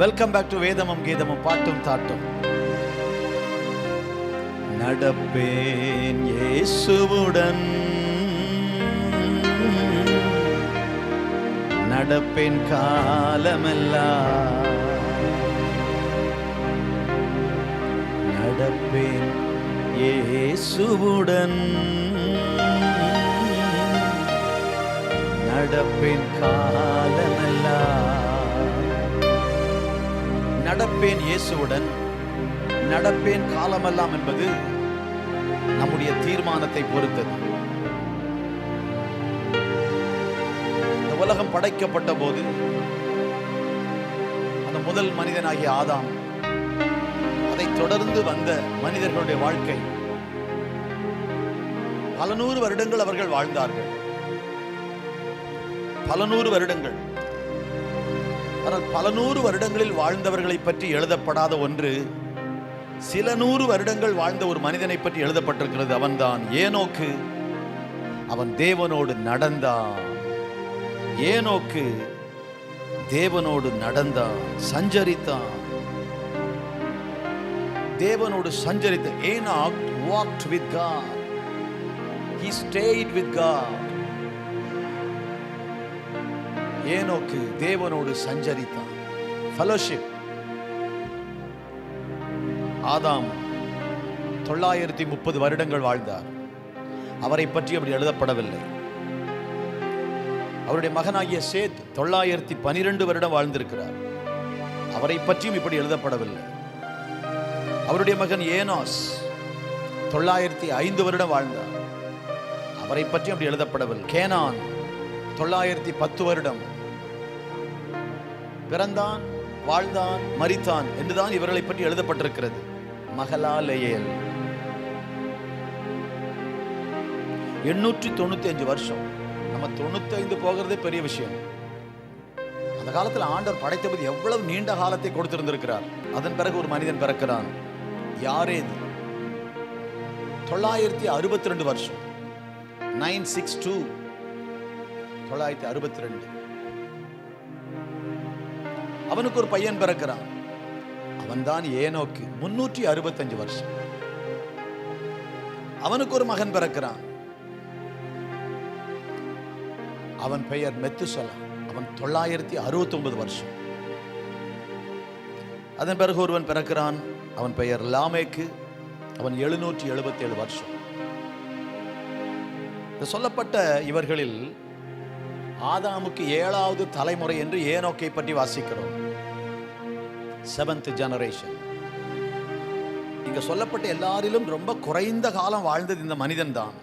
Welcome back to வேதமும் கீதமும் பாட்டும் தாட்டும் நடப்பேன் இயேசுவுடன் நடப்பேன் காலமெல்லாம் நடப்பேன் இயேசுவுடன் நடப்பேன் காலமெல்லாம் நடப்பேன் இயேசுவுடன் நடப்பேன் காலமெல்லாம் என்பது நம்முடைய தீர்மானத்தை பொறுத்தது. இந்த உலகம் படைக்கப்பட்ட போது அந்த முதல் மனிதனாகிய ஆதாம் அதை தொடர்ந்து வந்த மனிதர்களுடைய வாழ்க்கை. பல நூறு வருடங்கள் அவர்கள் வாழ்ந்தார்கள். பல நூறு வருடங்கள். ஆனால் பல நூறு வருடங்களில் வாழ்ந்தவர்களை பற்றி எழுதப்படாத ஒன்று சில நூறு வருடங்கள் வாழ்ந்த ஒரு மனிதனை பற்றி எழுதப்பட்டிருக்கிறது. அவன்தான் ஏனோக்கு அவன் தேவனோடு நடந்தான். ஏனோக்கு தேவனோடு நடந்தான் சஞ்சரித்தான். தேவனோடு சஞ்சரித்த Enoch walked with God he stayed with God ஏனோக்கு தேவனோடு சஞ்சரித்தான். ஃபெலோஷிப் ஆதாம் தொள்ளாயிரத்தி முப்பது வருடங்கள் வாழ்ந்தார். அவரை பற்றி அப்படி எழுதப்படவில்லை. அவருடைய மகனாகிய சேத் தொள்ளாயிரத்தி பனிரெண்டு வருடம் வாழ்ந்திருக்கிறார். அவரை பற்றியும் இப்படி எழுதப்படவில்லை. அவருடைய மகன் ஏனாஸ் தொள்ளாயிரத்தி ஐந்து வருடம் வாழ்ந்தார். அவரை பற்றி அப்படி எழுதப்படவில்லை. கேனான் தொள்ளாயிரத்தி பத்து வருடம் பிறந்தான் வாழ்ந்தான் மரித்தான் என்றுதான் இவர்களை பற்றி எழுதப்பட்டிருக்கிறது. மகளாலேயல் எண்ணூற்றி தொண்ணூத்தி அஞ்சு வருஷம். நம்ம தொண்ணூத்தி ஐந்து போகிறதே பெரிய விஷயம். அந்த காலத்தில் ஆண்டவர் படைத்தபோது எவ்வளவு நீண்ட காலத்தை கொடுத்திருந்திருக்கிறார். அதன் பிறகு ஒரு மனிதன் பிறக்கிறான். யாரேது தொள்ளாயிரத்தி அறுபத்தி ரெண்டு வருஷம். Nine six two. தொள்ளாயிரத்தி அறுபத்தி ரெண்டு அவனுக்கு ஒரு பையன் பிறக்கிறான். அவன்தான் ஏனோக்கு முன்னூற்றி அறுபத்தஞ்சு வருஷம். அவனுக்கு ஒரு மகன் பிறக்கிறான். அவன் பெயர் மெத்துசலா. அவன் தொள்ளாயிரத்தி அறுபத்தி ஒன்பது வருஷம். அதன் பிறகு ஒருவன் பிறக்கிறான். அவன் பெயர் லாமேக்கு. அவன் எழுநூற்றி எழுபத்தி ஏழு வருஷம். இந்த சொல்லப்பட்ட இவர்களில் ஆதாமுக்கு ஏழாவது தலைமுறை என்று ஏனோக்கை பற்றி வாசிக்கிறோம். செவன்த் ஜெனரேஷன் இங்க சொல்லப்பட்ட எல்லாரிலும் ரொம்ப குறைந்த காலம் வாழ்ந்தது இந்த மனிதன் தான்.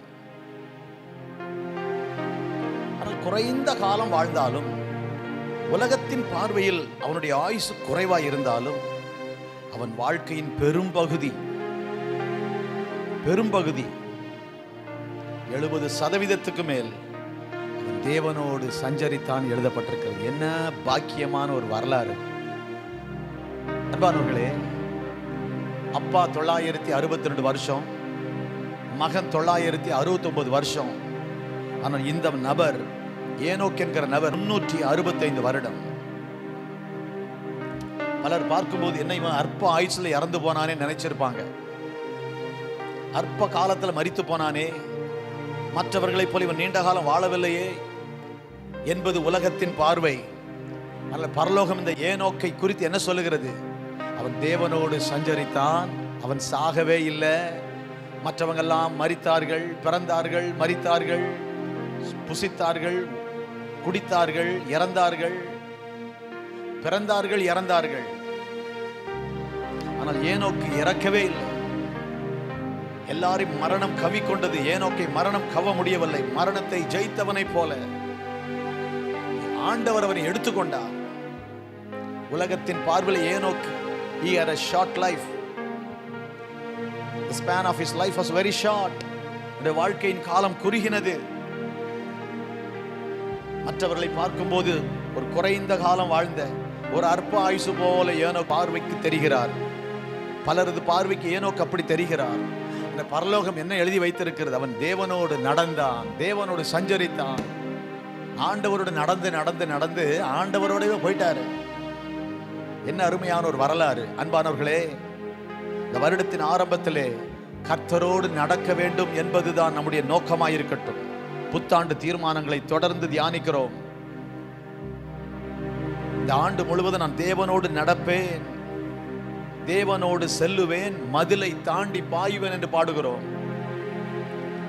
குறைந்த காலம் வாழ்ந்தாலும் உலகத்தின் பார்வையில் அவனுடைய ஆயுசு குறைவாய் இருந்தாலும் அவன் வாழ்க்கையின் பெரும்பகுதி பெரும்பகுதி எழுபது சதவீதத்துக்கு மேல் தேவனோடு சஞ்சரித்தான் எழுதப்பட்டிருக்கிறது. என்ன பாக்கியமான ஒரு வரலாறு. அன்பானவர்களே அப்பா தொள்ளாயிரத்தி அறுபத்தி ரெண்டு வருஷம் மகன் தொள்ளாயிரத்தி அறுபத்தி ஒன்பது வருஷம் ஆனால் இந்த நபர் ஏனோக் என்கிற நபர் முன்னூற்றி அறுபத்தைந்து வருடம். பலர் பார்க்கும்போது என்ன இவன் அற்ப ஆயுசில் இறந்து போனானே நினைச்சிருப்பாங்க. அற்ப காலத்துல மறித்து போனானே மற்றவர்களைப் போல இவன் நீண்ட காலம் வாழவில்லையே என்பது உலகத்தின் பார்வை. அல்ல பரலோகம் இந்த ஏனோக்கை குறித்து என்ன சொல்லுகிறது? அவன் தேவனோடு சஞ்சரித்தான். அவன் சாகவே இல்லை. மற்றவங்கெல்லாம் மறித்தார்கள் பிறந்தார்கள் மறித்தார்கள் புசித்தார்கள் குடித்தார்கள் இறந்தார்கள் பிறந்தார்கள் இறந்தார்கள். ஆனால் ஏனோக்கு இறக்கவே இல்லை. எல்லாரும் மரணம் கவி கொண்டது ஏனோக்கை மரணம் கவ முடியவில்லை. மரணத்தை ஜெயித்தவனைப் போல. ஆண்டவர் அவனை எடுத்துக்கொண்டார் உலகத்தின் பார்வையில் ஏனோக்கு he had a short life. The span of his life was very short. அவருடைய வாழ்க்கையின் காலம் குறுகினது. மற்றவர்களை பார்க்கும்போது ஒரு குறைந்த காலம் வாழ்ந்த ஒரு அற்ப ஆயுசு போல ஏனோ பார்வைக்கு தெரிகிறார். பலரது பார்வைக்கு ஏனோக்கு அப்படி தெரிகிறார். அந்த பரலோகம் என்ன எழுதி வைத்திருக்கிறது? அவன் தேவனோடு நடந்தான் தேவனோடு சஞ்சரித்தான். ஆண்டவரோடு நடந்து நடந்து நடந்து ஆண்டவரோடவே போயிட்டார். என்ன அருமையான ஒரு வரலாறு. அன்பானவர்களே இந்த வருடத்தின் ஆரம்பத்திலே கர்த்தரோடு நடக்க வேண்டும் என்பதுதான் நம்முடைய நோக்கமாயிருக்கட்டும். புத்தாண்டு தீர்மானங்களை தொடர்ந்து தியானிக்கிறோம். இந்த ஆண்டு முழுவதும் நான் தேவனோடு நடப்பேன். தேவனோடு செல்லுவேன் மதிலை தாண்டி பாயுவேன் என்று பாடுகிறோம்.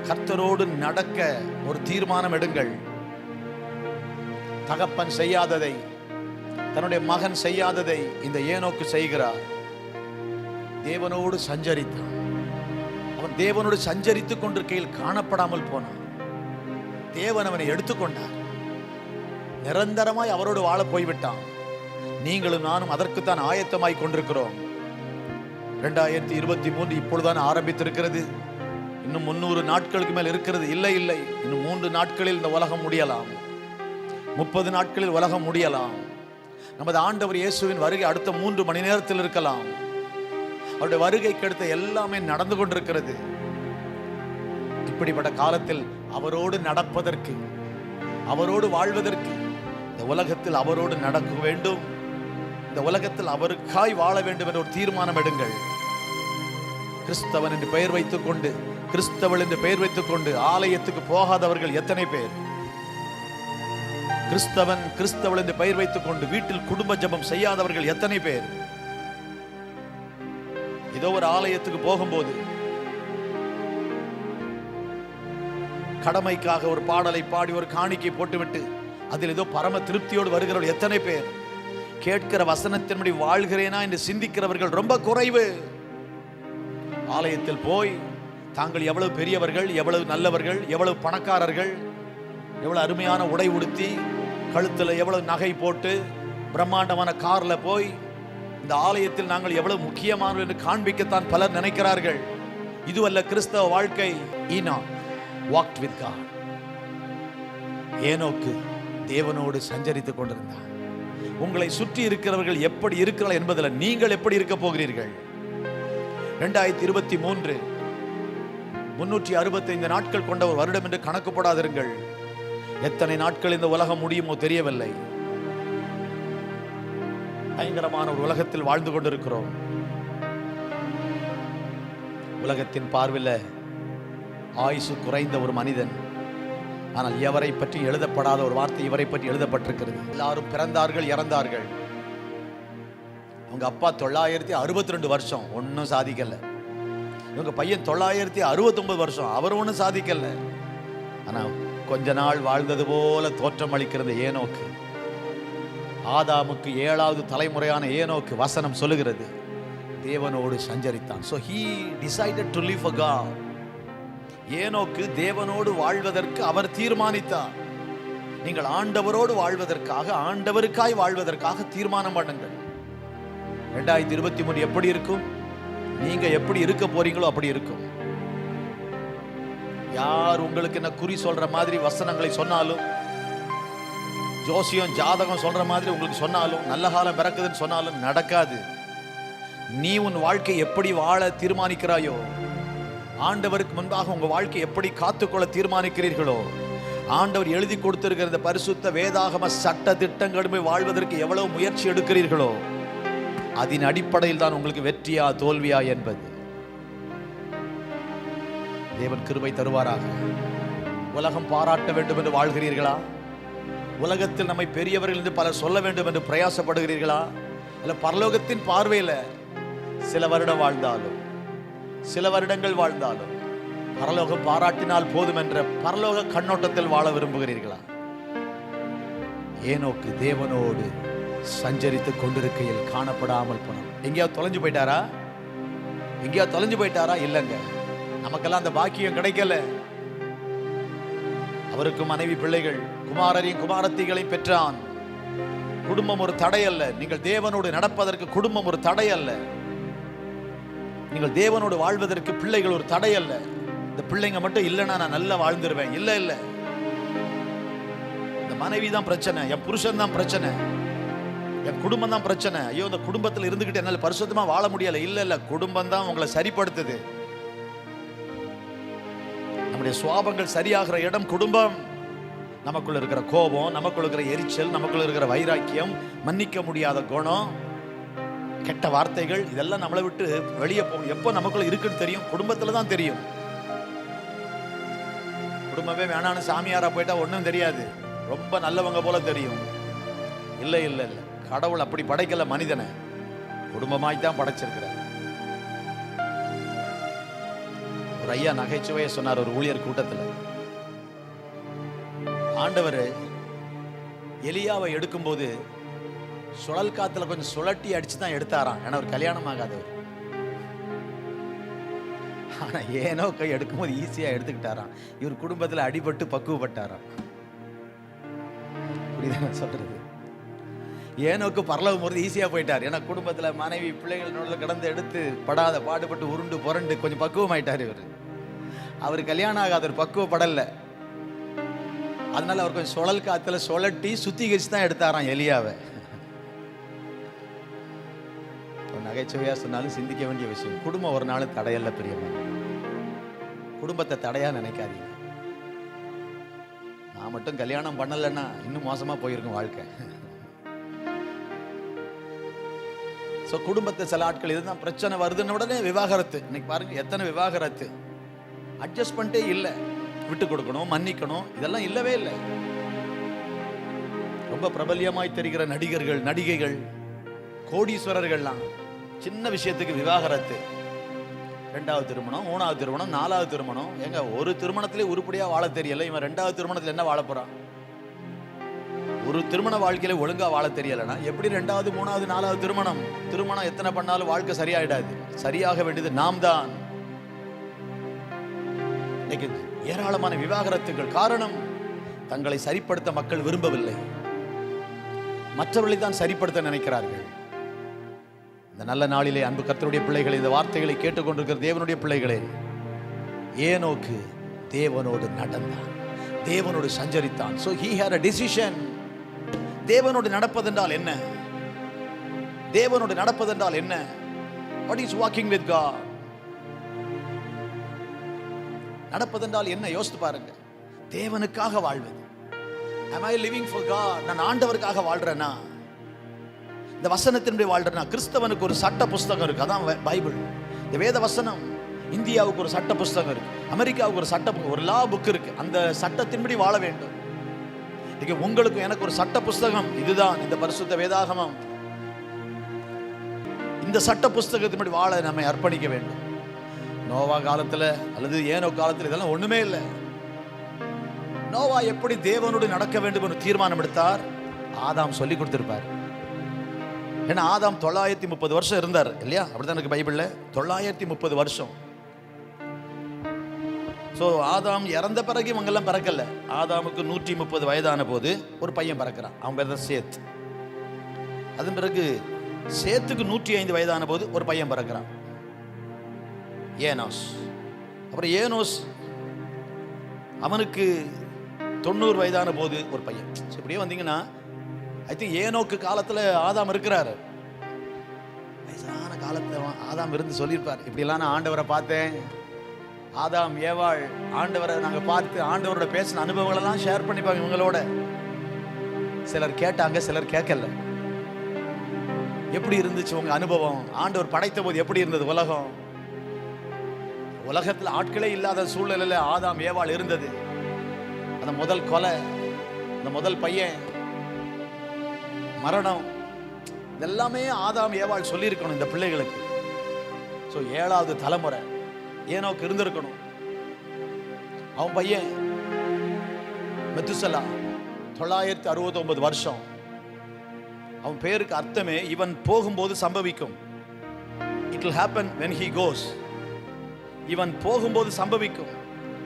கர்த்தரோடு நடக்க ஒரு தீர்மானம் எடுங்கள். தகப்பன் செய்யாததை தன்னுடைய மகன் செய்யாததை இந்த ஏனோக்கு செய்கிறார். தேவனோடு சஞ்சரித்தான். அவன் தேவனோடு சஞ்சரித்துக் கொண்டிருக்கையில் காணப்படாமல் போனான். தேவன் அவனை எடுத்துக்கொண்டார் நிரந்தரமாய் அவரோடு வாழ போய்விட்டான். நீங்களும் நானும் அதற்குத்தான் ஆயத்தமாய் கொண்டிருக்கிறோம். ரெண்டாயிரத்தி இருபத்தி மூன்று இப்பொழுதுதான் ஆரம்பித்திருக்கிறது. இன்னும் முன்னூறு நாட்களுக்கு மேல் இருக்கிறது. இல்லை இல்லை. இன்னும் மூன்று நாட்களில் இந்த உலகம் முடியலாம். முப்பது நாட்களில் உலகம் முடியலாம். நமது ஆண்டவர் இயேசுவின் வருகை அடுத்த மூன்று மணி நேரத்தில் இருக்கலாம். அவருடைய வருகைக்கு அடுத்த எல்லாமே நடந்து கொண்டிருக்கிறது. இப்படிப்பட்ட காலத்தில் அவரோடு நடப்பதற்கு அவரோடு வாழ்வதற்கு இந்த உலகத்தில் அவரோடு நடக்க வேண்டும். இந்த உலகத்தில் அவருக்காய் வாழ வேண்டும் என்ற ஒரு தீர்மானம் எடுங்கள். கிறிஸ்தவன் என்று பெயர் வைத்துக் கொண்டு கிறிஸ்தவள் என்று பெயர் வைத்துக் கொண்டு ஆலயத்துக்கு போகாதவர்கள் எத்தனை பேர்? கிறிஸ்தவன் கிறிஸ்தவள் என்று பெயர் வைத்துக் கொண்டு வீட்டில் குடும்ப ஜெபம் செய்யாதவர்கள் எத்தனை பேர்? ஏதோ ஒரு ஆலயத்துக்கு போகும்போது கடமைக்காக ஒரு பாடலை பாடி ஒரு காணிக்கை போட்டுவிட்டு அதில் ஏதோ பரம திருப்தியோடு வருகிறவர்கள் எத்தனை பேர்? கேட்கிற வசனத்தின்படி வாழ்கிறேனா என்று சிந்திக்கிறவர்கள் ரொம்ப குறைவு. ஆலயத்தில் போய் தாங்கள் எவ்வளவு பெரியவர்கள் எவ்வளவு நல்லவர்கள் எவ்வளவு பணக்காரர்கள் எவ்வளவு அருமையான உடை உடுத்தி கழுத்தில் எவ்வளவு நகை போட்டு பிரம்மாண்டமான காரில் போய் இந்த ஆலயத்தில் நாங்கள் எவ்வளவு முக்கியமானோம் என்று காண்பிக்கத்தான் பலர் நினைக்கிறார்கள். இதுவல்ல கிறிஸ்தவ வாழ்க்கை. ஈனா வாக்ட் வித் காட் ஏனோக்கு தேவனோடு சஞ்சரித்துக் கொண்டிருந்தார் உங்களை சுற்றி இருக்கிறவர்கள் எப்படி இருக்கிறார்கள் என்பதில் நீங்கள் எப்படி இருக்க போகிறீர்கள்? ரெண்டாயிரத்தி இருபத்தி மூன்று முன்னூற்றி அறுபத்தைந்து நாட்கள் கொண்ட ஒரு வருடம் என்று கணக்கு போடாதிருங்கள் எத்தனை நாட்கள் இந்த உலகம் முடியுமோ தெரியவில்லை. பயங்கரமான ஒரு உலகத்தில் வாழ்ந்து கொண்டிருக்கிறோம். உலகத்தின் பார்வையில் ஆயுசு குறைந்த ஒரு மனிதன். ஆனால் எவரை பற்றி எழுதப்படாத ஒரு வார்த்தை இவரை பற்றி எழுதப்பட்டிருக்கிறது. எல்லாரும் பிறந்தார்கள் இறந்தார்கள். அவங்க அப்பா தொள்ளாயிரத்தி அறுபத்தி ரெண்டு வருஷம் ஒன்றும் சாதிக்கல. இவங்க பையன் தொள்ளாயிரத்தி அறுபத்தொன்பது வருஷம் அவர் ஒன்றும் சாதிக்கல. ஆனால் கொஞ்ச நாள் வாழ்ந்தது போல தோற்றம் அளிக்கிறது ஏனோக்கு. ஆதாமுக்கு ஏழாவது தலைமுறையான ஏனோக்கு வசனம் சொல்லுகிறது. தேவனோடு சஞ்சரித்தான். So he decided to live a God ஏனோக்கு தேவனோடு வாழ்வதற்கு அவர் தீர்மானித்தார். நீங்கள் ஆண்டவரோடு வாழ்வதற்காக ஆண்டவருக்காய் வாழ்வதற்காக தீர்மானம் பண்ணுங்கள். ரெண்டாயிரத்தி இருபத்தி மூணு எப்படி இருக்கும்? நீங்க எப்படி இருக்க போறீங்களோ அப்படி இருக்கும். யார் உங்களுக்கு என்ன குறி சொல்ற மாதிரி வசனங்களை சொன்னாலும் ஜோசியம் ஜாதகம் சொல்ற மாதிரி உங்களுக்கு சொன்னாலும் நல்ல காலம் பிறக்குதுன்னு சொன்னாலும் நடக்காது. நீ உன் வாழ்க்கை எப்படி வாழ தீர்மானிக்கிறாயோ ஆண்டவருக்கு முன்பாக உங்க வாழ்க்கை எப்படி காத்துக்கொள்ள தீர்மானிக்கிறீர்களோ ஆண்டவர் எழுதி கொடுத்திருக்கிற இந்த பரிசுத்த வேதாகம சட்ட திட்டங்களுமே வாழ்வதற்கு எவ்வளவு முயற்சி எடுக்கிறீர்களோ அதன் அடிப்படையில் தான் உங்களுக்கு வெற்றியா தோல்வியா என்பது. தேவன் கிருபை தருவாராக. உலகம் பாராட்ட வேண்டும் என்று வாழ்கிறீர்களா? உலகத்தில் நம்மை பெரியவர்கள் என்று பலர் சொல்ல வேண்டும் என்று பிரயாசப்படுகிறீர்களா? அல்ல பரலோகத்தின் பார்வையில் சில வருடம் வாழ்ந்தாலும் சில வருடங்கள் வாழ்ந்தாலும் பரலோகம் பாராட்டினால் போதும் என்ற பரலோக கண்ணோட்டத்தில் வாழ விரும்புகிறீர்களா? ஏனோக்கு தேவனோடு சஞ்சரித்துக் கொண்டிருக்கையில் காணப்படாமல் போனோம். எங்கேயாவது தொலைஞ்சு போயிட்டாரா? எங்கேயாவது தொலைஞ்சு போயிட்டாரா? இல்லைங்க. நமக்கெல்லாம் அந்த பாக்கியம் கிடைக்கல. அவருக்கு மனைவி பிள்ளைகள் குமாரரையும் குமாரத்திகளையும் பெற்றான். குடும்பம் ஒரு தடை அல்ல. நீங்கள் தேவனோடு நடப்பதற்கு குடும்பம் ஒரு தடை அல்ல. நீங்கள் தேவனோடு வாழ்வதற்கு பிள்ளைகள் ஒரு தடை அல்ல. இந்த பிள்ளைங்க மட்டும் இல்லைன்னா நான் நல்லா வாழ்ந்துருவேன். இல்ல இல்ல. இந்த மனைவி தான் பிரச்சனை. என் புருஷன் தான் பிரச்சனை. என் குடும்பம் தான் பிரச்சனை. ஐயோ இந்த குடும்பத்தில் இருந்துக்கிட்டு என்னால் பரிசுத்தமாக வாழ முடியலை. இல்ல இல்ல. குடும்பம் தான் உங்களை சரிப்படுத்துது. நம்முடைய சுவாபங்கள் சரியாகிற இடம் குடும்பம். நமக்குள்ள இருக்கிற கோபம் நமக்குள்ள இருக்கிற எரிச்சல் நமக்குள்ள இருக்கிற வைராக்கியம் மன்னிக்க முடியாத குணம் கெட்ட வார்த்தைகள் இதெல்லாம் நம்மளை விட்டு வெளியே போகும். எப்போ நமக்குள்ள இருக்குன்னு தெரியும்? குடும்பத்துல தான் தெரியும். குடும்பமே வேணான்னு சாமியாரா போயிட்டா ஒன்றும் தெரியாது. ரொம்ப நல்லவங்க போல தெரியும். இல்லை இல்லை இல்லை. கடவுள் அப்படி படைக்கல மனிதனை. குடும்பமாய் தான் படைச்சிருக்கிறார். ஒரு ஐயா நகைச்சுவையை சொன்னார் ஒரு ஊழியர் கூட்டத்தில். ஆண்டவர் எலியாவை எடுக்கும்போது சுழல் காத்துல கொஞ்சம் சுழட்டி அடிச்சு தான் எடுத்தாராம். ஏன்னா ஒரு கல்யாணம் ஆகாதவர். ஆனா ஏனோ கை எடுக்கும்போது ஈஸியா எடுத்துக்கிட்டாராம். இவர் குடும்பத்தில் அடிபட்டு பக்குவப்பட்டாராம். புரியுது சொல்றது? ஏனோக்கு பரலவும் போது ஈஸியாக போயிட்டார். ஏன்னா குடும்பத்தில் மனைவி பிள்ளைகள் கடந்து எடுத்து படாத பாடுபட்டு உருண்டு புரண்டு கொஞ்சம் பக்குவமாயிட்டார் இவர். அவர் கல்யாணம் ஆகாத ஒரு பக்குவப்படல. அதனால அவர் கொஞ்சம் சுழல் காத்துல சுழட்டி சுத்திகரிச்சு தான் எடுத்தாராம் எலியாவை. ஒரு நகைச்சுவையா சொன்னாலும் சிந்திக்க வேண்டிய விஷயம். குடும்பம் ஒரு நாள் தடையல்ல பிரியமா. குடும்பத்தை தடையா நினைக்காதீங்க. நான் மட்டும் கல்யாணம் பண்ணலைன்னா இன்னும் மோசமா போயிருக்கும் வாழ்க்கை. ஸோ குடும்பத்தை சில ஆட்கள் இதுதான் பிரச்சனை வருதுன்னு உடனே விவாகரத்து. இன்னைக்கு பாருங்க எத்தனை விவாகரத்து? அட்ஜஸ்ட் பண்ணிட்டே இல்லை. விட்டு கொடுக்கணும் மன்னிக்கணும் இதெல்லாம் இல்லவே இல்லை. ரொம்ப பிரபல்யமாய் தெரிகிற நடிகர்கள் நடிகைகள் கோடீஸ்வரர்கள்லாம் சின்ன விஷயத்துக்கு விவாகரத்து. ரெண்டாவது திருமணம் மூணாவது திருமணம் நாலாவது திருமணம். எங்க ஒரு திருமணத்திலே உருப்படியா வாழ தெரியல. இவன் ரெண்டாவது திருமணத்தில் என்ன வாழ போறான்? ஒரு திருமண வாழ்க்கையில ஒழுங்கா வாழ தெரியலனா எப்படி ரெண்டாவது மூணாவது நாலாவது திருமணம்? திருமணம் எத்தனை பண்ணாலும் வாழ்க்கை சரியாயிடாது. சரியாக வேண்டியது நாம் தான் இன்னைக்கு ஏராளமான விவாகரத்துகள் காரணம் தங்களை சரிப்படுத்த மக்கள் விரும்பவில்லை. மற்றவர்களை தான் சரிப்படுத்த நினைக்கிறார்கள். இந்த நல்ல நாளிலே அன்பு கத்தருடைய பிள்ளைகளை இந்த வார்த்தைகளை கேட்டுக்கொண்டிருக்கிற தேவனுடைய பிள்ளைகளே ஏனோக்கு தேவனோடு நடந்தான். தேவனோடு சஞ்சரித்தான். So he here a decision தேவனோடு நடப்பதென்றால் என்ன? தேவனோடு நடப்பதென்றால் என்ன? வாட் இஸ் வாக்கிங் வித் கா நடப்பதென்றால் என்ன? யோசித்து பாருங்க. தேவனுக்காக வாழ்வது. Am i living for god? நான் ஆண்டவருக்காக வாழ்றேனா? இந்த வசனத்தின்படி வாழ்றேனா? கிறிஸ்தவனுக்கு ஒரு சட்ட புஸ்தகம் இருக்கு. அதான் பைபிள். இந்த வேத வசனம் இந்தியாவுக்கு ஒரு சட்ட புஸ்தகம் இருக்கு. அமெரிக்காவுக்கு ஒரு சட்ட ஒரு லா புக் இருக்கு. அந்த சட்டத்தின்படி வாழ வேண்டும். இன்னைக்கு உங்களுக்கு எனக்கு ஒரு சட்ட புஸ்தகம். இதுதான் இந்த பரிசுத்த வேதாகமம். இந்த சட்ட புஸ்தகத்தின்படி வாழ நம்மை அர்ப்பணிக்க வேண்டும். நோவா காலத்துல அல்லது ஏனோ காலத்துல இதெல்லாம் ஒண்ணுமே இல்லை. நோவா எப்படி தேவனோடு நடக்க வேண்டும் என்று தீர்மானம் எடுத்தார்? ஆதாம் சொல்லி கொடுத்திருப்பார். ஏன்னா ஆதாம் தொள்ளாயிரத்தி முப்பது வருஷம் இருந்தார் இல்லையா? அப்படிதான் எனக்கு பைபிள்ல. தொள்ளாயிரத்தி முப்பது வருஷம். ஸோ ஆதாம் இறந்த பிறகு இவங்கெல்லாம் பிறக்கல. ஆதாமுக்கு நூற்றி முப்பது வயதான போது ஒரு பையன் பிறக்கிறான். அவன் பேர் தான் சேத். அதன் பிறகு சேத்துக்கு நூற்றி ஐந்து வயதான போது ஒரு பையன் பிறக்கிறான். ஏனோஸ். அப்புறம் ஏனோஸ் அவனுக்கு தொண்ணூறு வயதான போது ஒரு பையன். இப்படியே வந்தீங்கன்னா ஐ திங்க் ஏனோக்கு காலத்துல ஆதாம் இருக்கிறாரு. வயசான காலத்துல அவன் ஆதாம் இருந்து சொல்லியிருப்பார். இப்படிலாம் நான் ஆண்டவரை பார்த்தேன். ஆதாம் ஏவாள் ஆண்டவரை நாங்கள் பார்த்து ஆண்டவரோட பேசின அனுபவங்களெல்லாம் ஷேர் பண்ணிப்பாங்க இவங்களோட. சிலர் கேட்டாங்க சிலர் கேட்கல. எப்படி இருந்துச்சு உங்க அனுபவம்? ஆண்டவர் படைத்த போது எப்படி இருந்தது உலகம்? உலகத்தில் ஆட்களே இல்லாத சூழ்நிலையில் ஆதாம் ஏவாள் இருந்தது. அந்த முதல் கொலை அந்த முதல் பையன் மரணம் இதெல்லாமே ஆதாம் ஏவாள் சொல்லியிருக்கணும் இந்த பிள்ளைகளுக்கு. ஸோ ஏழாவது தலைமுறை. ஏனோக்கு இருந்திருக்கணும் அவன் பையன் மெத்துசலா தொள்ளாயிரத்தி அறுபத்தொன்பது வருஷம். அவன் பேருக்கு அர்த்தமே இவன் போகும்போது சம்பவிக்கும். It will happen when he goes இவன் போகும்போது சம்பவிக்கும்.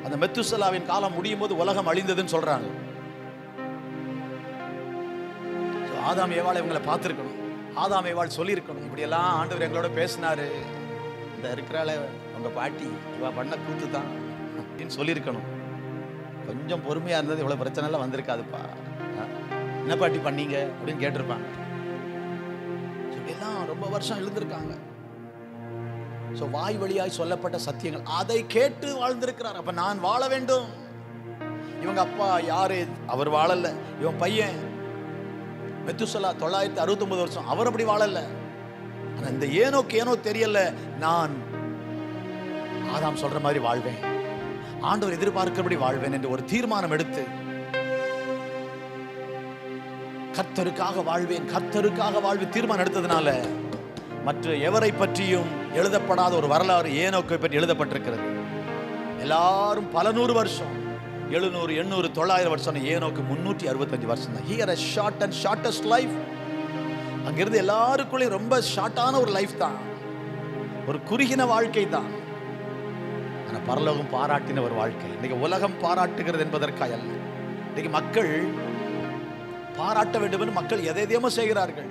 அந்த மெத்துசலாவின் காலம் முடியும் போது உலகம் அழிந்ததுன்னு சொல்றாங்க. ஆதாம் ஏவாள் இவங்களை பார்த்துருக்கணும். ஆதாம் ஏவாள் சொல்லியிருக்கணும். இப்படியெல்லாம் ஆண்டவர் எங்களோட பேசினாரு. இந்த இருக்கிறாளே. உங்க பாட்டி இவா பண்ண கூத்து தான் அப்படின்னு சொல்லியிருக்கணும். கொஞ்சம் பொறுமையா இருந்தது இவ்வளோ பிரச்சனை எல்லாம் வந்திருக்காதுப்பா என்ன பாட்டி பண்ணீங்க அப்படின்னு கேட்டிருப்பாங்க. So, ரொம்ப வருஷம் எழுந்திருக்காங்க. ஸோ வாய் வழியாய் சொல்லப்பட்ட சத்தியங்கள் அதை கேட்டு வாழ்ந்திருக்கிறார். அப்ப நான் வாழ வேண்டும். இவங்க அப்பா யாரு? அவர் வாழல. இவன் பையன் மெத்துசலா தொள்ளாயிரத்தி அறுபத்தொன்பது வருஷம். அவர் அப்படி வாழல. ஆனால் இந்த ஏனோக்கு ஏனோ தெரியல. நான் ஆதாம் சொல்ற மாதிரி வாழ்வேன். ஆண்டவர் எதிர்பார்க்கிறபடி வாழ்வேன் என்று ஒரு தீர்மானம் எடுத்து கர்த்தருக்காக வாழ்வேன் கர்த்தருக்காக வாழ்வு தீர்மானம் எடுத்ததுனால மற்ற எவரை பற்றியும் எழுதப்படாத ஒரு வரலாறு ஏனோக்கை பற்றி எழுதப்பட்டிருக்கிறது? எல்லாரும் பல நூறு வருஷம் எழுநூறு எண்ணூறு தொள்ளாயிரம் வருஷம் ஏனோக்கு முன்னூற்றி அறுபத்தஞ்சு வருஷம் தான். Here a short and shortest life அங்கிருந்து எல்லாருக்குள்ளேயும் ரொம்ப ஷார்ட்டான ஒரு லைஃப் தான். ஒரு குறுகின வாழ்க்கை தான். ஆனால் பரலோகம் பாராட்டின ஒரு வாழ்க்கை. இன்னைக்கு உலகம் பாராட்டுகிறது என்பதற்காக அல்ல. இன்னைக்கு மக்கள் பாராட்ட வேண்டும் என்று மக்கள் எதை எதையமோ செய்கிறார்கள்.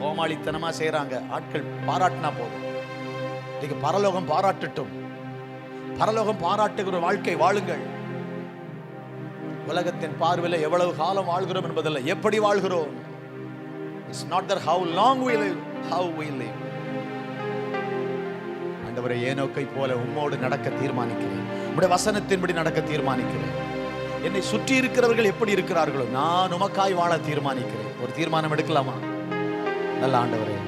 கோமாளித்தனமாக செய்கிறாங்க ஆட்கள் பாராட்டினா போதும். இன்னைக்கு பரலோகம் பாராட்டட்டும். பரலோகம் பாராட்டுகிற வாழ்க்கை வாழுங்கள். உலகத்தின் பார்வையில் எவ்வளவு காலம் வாழ்கிறோம் என்பதில்லை. எப்படி வாழ்கிறோம்? It's not the how long we live how we live ஆண்டவரை ஏனோக்கை போல உம்மோடு நடக்க தீர்மானிக்கிறேன்? உடைய வசனத்தின்படி நடக்க தீர்மானிக்கிறேன். என்னை சுற்றி இருக்கிறவர்கள் எப்படி இருக்கிறார்களோ நான் உமக்காய் வாழ தீர்மானிக்கிறேன். ஒரு தீர்மானம் எடுக்கலாமா? நல்ல ஆண்டவரே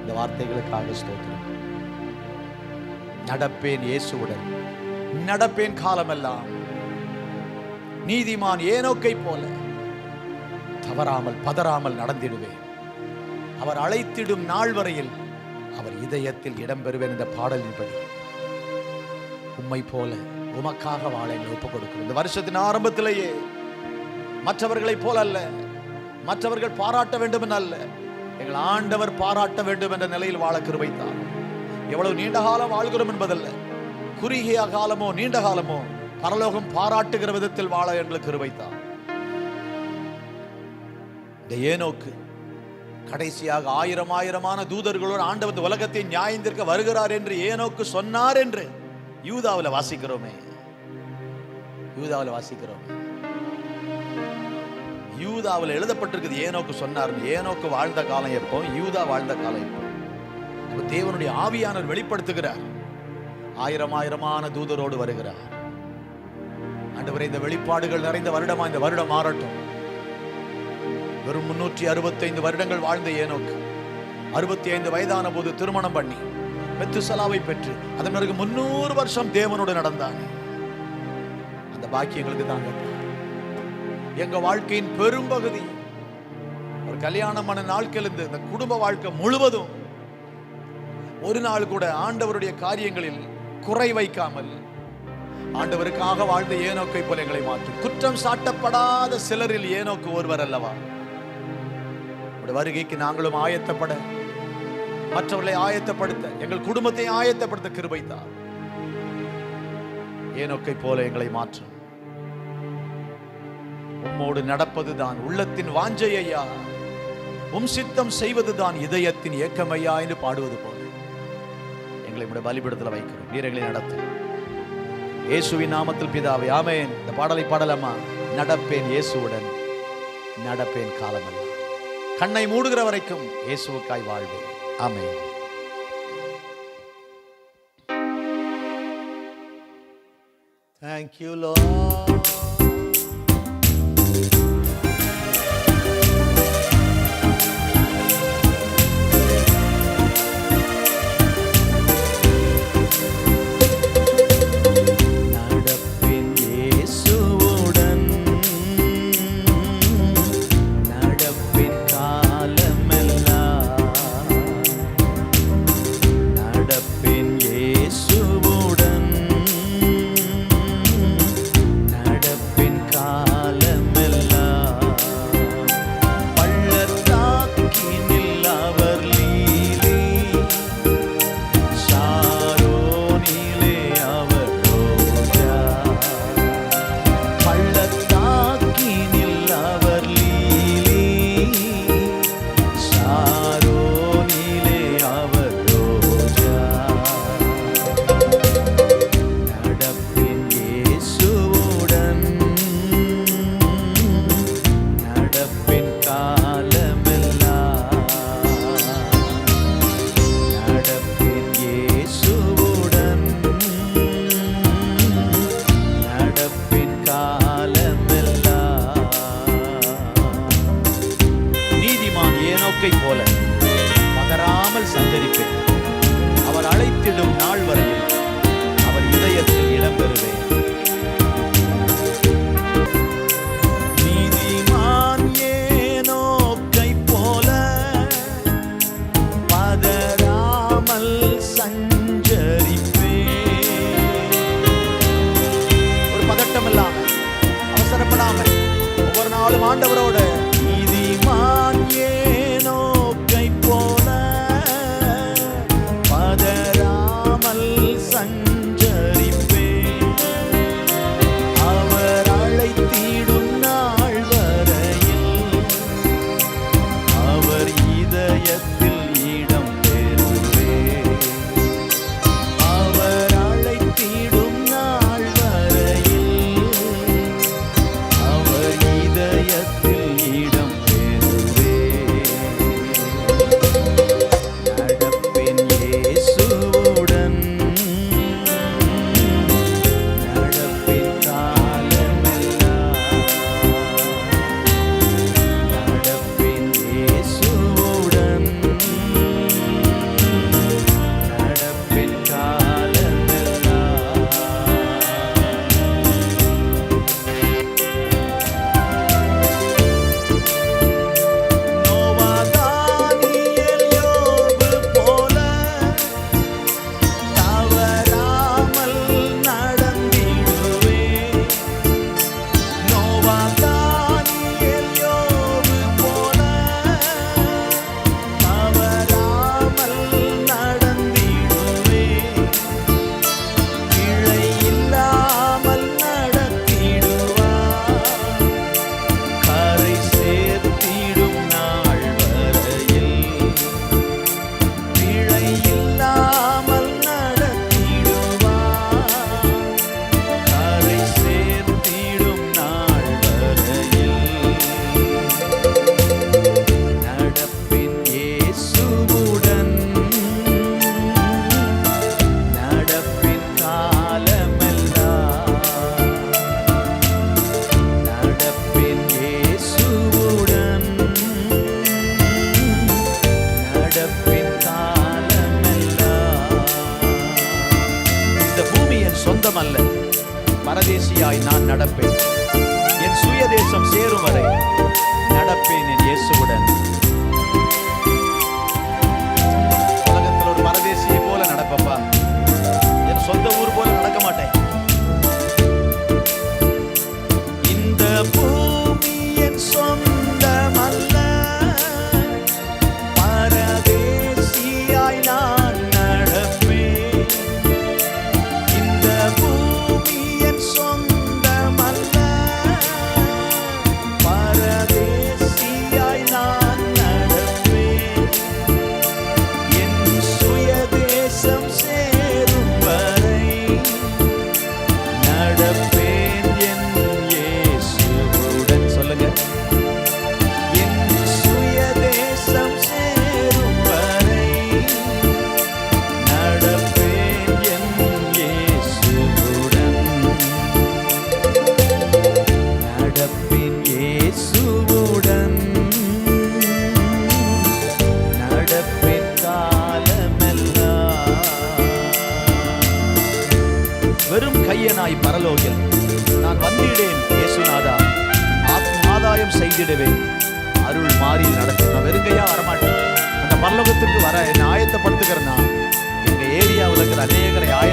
இந்த வார்த்தைகளுக்காக ஸ்தோத்திரம். நடப்பேன் இயேசுவுடன். நடப்பேன் காலமெல்லாம். நீதிமான் ஏனோக்கை போல? தவறாமல் பதறாமல் நடந்திடுவேன். அவர் அழைத்திடும் நாள் வரையில் அவர் இதயத்தில் இடம்பெறுவேன் இந்த பாடலின்படி உம்மை போல உமக்காக வாழ எங்களை ஒப்புக் கொடுக்கும். இந்த வருஷத்தின் ஆரம்பத்திலேயே மற்றவர்களைப் போல அல்ல. மற்றவர்கள் பாராட்ட வேண்டும் என அல்ல. எங்கள் ஆண்டவர் பாராட்ட வேண்டும் என்ற நிலையில் வாழ கிருபைத்தார். எவ்வளவு நீண்ட காலம் வாழ்கிறோம் என்பதல்ல. குறுகிய காலமோ நீண்ட காலமோ பரலோகம் பாராட்டுகிற விதத்தில் வாழ எங்களுக்கு கிருபைத்தார். இந்த ஏனோக்கு கடைசியாக ஆயிரம் ஆயிரமான தூதர்களோடு ஆண்டவர் உலகத்தை நியாயந்திருக்க வருகிறார் என்று ஏனோக்கு சொன்னார் என்று யூதாவில் வாசிக்கிறோமே. யூதாவில் வாசிக்கிறோமே. யூதாவில் எழுதப்பட்டிருக்குது ஏனோக்கு சொன்னார் ஏனோக்கு வாழ்ந்த காலம் எப்போ யூதா வாழ்ந்த காலம் எப்போ தேவனுடைய ஆவியானவர் வெளிப்படுத்துகிறார். ஆயிரம் ஆயிரமான தூதரோடு வருகிறார். ஆண்டவரே இந்த வெளிப்பாடுகள் நிறைந்த வருடமா? இந்த வருடம் மாறட்டும். வெறும் முன்னூற்றி அறுபத்தைந்து வருடங்கள் வாழ்ந்த ஏனோக்கு. அறுபத்தி ஐந்து வயதான போது திருமணம் பண்ணி மெத்துசலாவை பெற்று அதன் பிறகு முன்னூறு வருஷம் தேவனோடு நடந்தாங்க அந்த பாக்கியங்களுக்கு தாங்க எங்க வாழ்க்கையின் பெரும்பகுதி ஒரு கல்யாணமான நாட்களிலிருந்து இந்த குடும்ப வாழ்க்கை முழுவதும் ஒரு நாள் கூட ஆண்டவருடைய காரியங்களில் குறை வைக்காமல் ஆண்டவருக்காக வாழ்ந்த ஏனோக்கை போல எங்களை மாற்றும். குற்றம் சாட்டப்படாத சிலரில் ஏனோக்கு ஒருவர் அல்லவா? உம்முடைய வருகைக்கு நாங்களும் ஆயத்தப்பட மற்றவர்களை ஆயத்தப்படுத்த எங்கள் குடும்பத்தை ஆயத்தப்படுத்த கிருபைத்தார். ஏனோக்கை போல எங்களை மாற்றும் உம்மோடு நடப்பதுதான் உள்ளத்தின் வாஞ்சையா உம் சித்தம் செய்வதுதான் இதயத்தின் ஏக்கமையா என்று பாடுவது போல. எங்களை உடைய பலிபிடத்தில் வைக்கிறோம். வீரர்களை நடத்து. இயேசுவின் நாமத்தில் பிதாவை ஆமேன். இந்த பாடலை பாடலாமா? நடப்பேன் இயேசுவுடன் நடப்பேன் காலமல்ல கண்ணை மூடுகிற வரைக்கும் இயேசுக்காய் வாழ்வேன் ஆமே Thank you, Lord.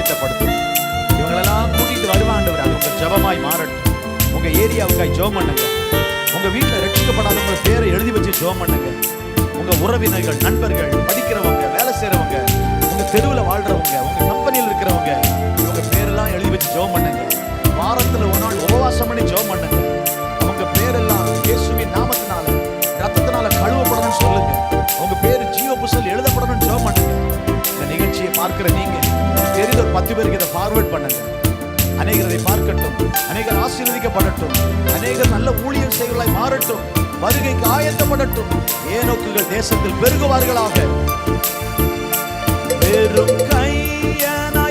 ஆயத்தப்படுத்தும் இவங்களெல்லாம் கூட்டிட்டு வருவாண்டவர் அது உங்க ஜபமாய் மாறட்டும். உங்க ஏரியாவுக்காய் ஜோம் பண்ணுங்க. உங்க வீட்டில் ரட்சிக்கப்படாதவங்க பேரை எழுதி வச்சு ஜோம் பண்ணுங்க. உங்க உறவினர்கள் நண்பர்கள் படிக்கிறவங்க வேலை செய்யறவங்க உங்க தெருவில் வாழ்றவங்க உங்க கம்பெனியில் இருக்கிறவங்க உங்க பேரெல்லாம் எழுதி வச்சு ஜோம் பண்ணுங்க. வாரத்தில் ஒரு நாள் உபவாசம் பண்ணி ஜோம் பண்ணுங்க. உங்க பேரெல்லாம் இயேசுவின் நாமத்தினால ரத்தத்தினால கழுவப்படணும்னு சொல்லி பேருக்கு இதை ஃபார்வர்ட் பண்ணுங்க. அநேகர் இதை பார்க்கட்டும். அநேகர் ஆசீர்வதிக்கப்படட்டும். அநேகர் நல்ல ஊழியர் செய்களாய் மாறட்டும். வருகைக்கு ஆயத்தப்படட்டும். ஏனோக்குகள் தேசத்தில் பெருகுவார்களாக. பெரும் கையனா